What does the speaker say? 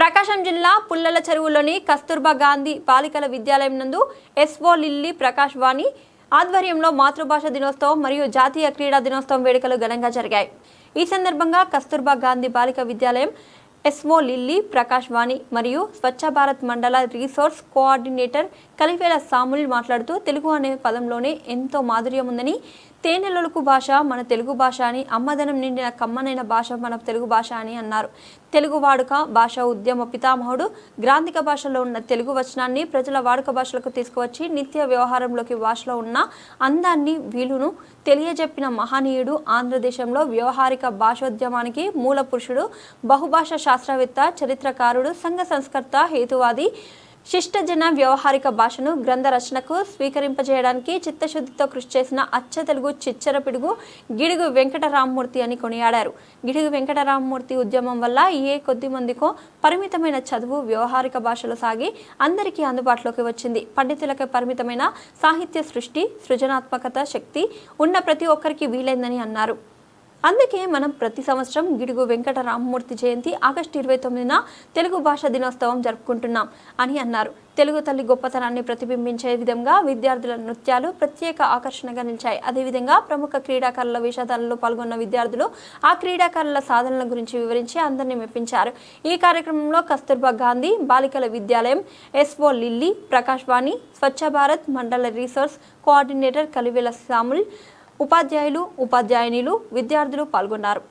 ప్రకాశం జిల్లా పుల్లల చెరువులోని కస్తూర్బా గాంధీ బాలికల విద్యాలయం నందు ఎస్ఓ లిల్లీ ప్రకాష్ వాణి ఆధ్వర్యంలో మాతృభాష దినోత్సవం మరియు జాతీయ క్రీడా దినోత్సవం వేడుకలు ఘనంగా జరిగాయి. ఈ సందర్భంగా కస్తూర్బా గాంధీ బాలిక విద్యాలయం ఎస్ఓ లిల్లీ ప్రకాష్ వాణి మరియు స్వచ్ఛ భారత్ మండల రీసోర్స్ కోఆర్డినేటర్ కలివేల సాముల్ మాట్లాడుతూ తెలుగు అనే పదంలోనే ఎంతో మాధుర్యం ఉందని తేనెలొలుకు భాష మన తెలుగు భాష అని అమ్మదనం నిండిన కమ్మనైన భాష మన తెలుగు భాష అని అన్నారు. తెలుగు వాడుక భాష ఉద్యమ పితామహుడు. గ్రాంధిక భాషలో ఉన్న తెలుగు వచనాన్ని ప్రజల వాడుక భాషలకు తీసుకువచ్చి నిత్య వ్యవహారంలోకి భాషలో ఉన్న అందాన్ని వీలును తెలియజెప్పిన మహనీయుడు ఆంధ్రదేశంలో వ్యవహారిక భాషోద్యమానికి మూల పురుషుడు బహుభాష శాస్త్రవేత్త చరిత్రకారుడు సంఘ సంస్కర్త హేతువాది శిష్టజన వ్యవహారిక భాషను గ్రంథ రచనకు స్వీకరింపజేయడానికి చిత్తశుద్ధితో కృషి చేసిన అచ్చ తెలుగు చిచ్చర పిడుగు గిడుగు వెంకటరామమూర్తి అని కొనియాడారు. గిడుగు వెంకటరామమూర్తి ఉద్యమం వల్ల ఏ కొద్ది మందికో పరిమితమైన చదువు వ్యవహారిక భాషలో సాగి అందరికీ అందుబాటులోకి వచ్చింది. పండితులకే పరిమితమైన సాహిత్య సృష్టి సృజనాత్మకత శక్తి ఉన్న ప్రతి ఒక్కరికి వీలైందని అన్నారు. అందుకే మనం ప్రతి సంవత్సరం గిడుగు వెంకట రామమూర్తి జయంతి ఆగస్టు ఇరవై తొమ్మిదిన తెలుగు భాష దినోత్సవం జరుపుకుంటున్నాం అని అన్నారు. తెలుగు తల్లి గొప్పతనాన్ని ప్రతిబింబించే విధంగా విద్యార్థుల నృత్యాలు ప్రత్యేక ఆకర్షణగా నిలిచాయి. అదేవిధంగా ప్రముఖ క్రీడాకారుల విషాదాలలో పాల్గొన్న విద్యార్థులు ఆ క్రీడాకారుల సాధనల గురించి వివరించి అందరినీ మెప్పించారు. ఈ కార్యక్రమంలో కస్తూర్బా గాంధీ బాలికల విద్యాలయం ఎస్ఓ లిల్లీ ప్రకాష్ వాణి స్వచ్ఛ భారత్ మండల రీసోర్స్ కోఆర్డినేటర్ కలివేల సాముల్ ఉపాధ్యాయులు ఉపాధ్యాయునిలు విద్యార్థులు పాల్గొన్నారు.